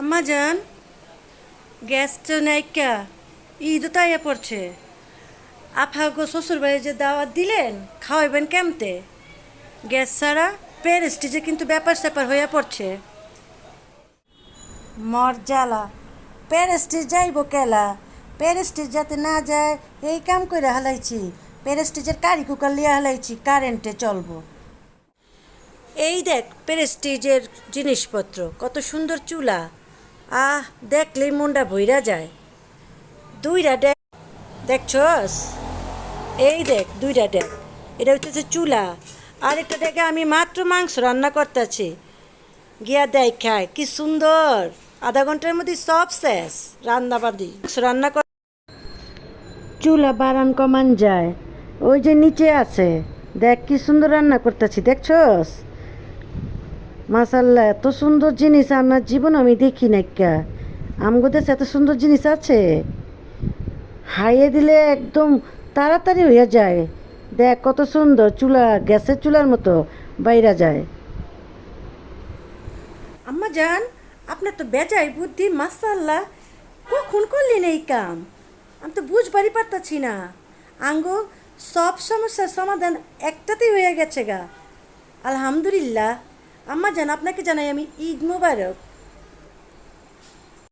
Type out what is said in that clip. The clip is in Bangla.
আম্মা যান। গ্যাস তো নাইকা ঈদ তো আইয়া পড়ছে। আফাগো শ্বশুর বাড়ি যে দাওয়াত দিলেন, খাওয়াইবেন কেমতে? গ্যাস ছাড়া প্যারেস্টিজে কিন্তু ব্যাপার স্যাপার হইয়া পড়ছে। মর জ্বালা, প্যারেস্টিজ যাইব কেলা? প্যারেস্টিজ যাতে না যায়, এই কাম করে হালাইছি। প্যারেস্টিজের কারি কুকার লিয়া হালাইছি, কারেন্টে চলবো। এই দেখ প্রেস্টিজের জিনিসপত্র, কত সুন্দর চুলা। আহ দেখলেই মনটা ভইরা যায়। দুইটা ডেক দেখছস? এই দেখ, দুইটা ডেক এটা হচ্ছে চুলা। আর একটা ডেকে আমি মাত্র মাংস রান্না করতেছি। গিয়া দেখ খায় কি সুন্দর। আধা ঘণ্টার মধ্যে সব শেষ রান্না বাদি রান্না কর চুলা বারান কমান যায়। ওই যে নিচে আছে। দেখ কি সুন্দর রান্না করতেছি, দেখছস? মাসাল্লাহ এত সুন্দর জিনিস আমার জীবন আমি দেখি না কা আমগো দেশে এত সুন্দর জিনিস আছে। হাইয়ে দিলে একদম তাড়াতাড়ি হইয়া যায়। দেখ কত সুন্দর চুলা, গ্যাসের চুলার মতো বাইরা যায়। আম্মা জান, আপনার তো বেজায় বুদ্ধি মাসাল্লাহ কখন করলেন এই কাম? আমি তো বুঝবারই পারতাছি না। আঙ্গো, সব সমস্যার সমাধান একটাতেই হয়ে গেছে গা। আলহামদুলিল্লাহ। আম্মা জান আপনাকে জানাই আমি ঈদ মোবারক।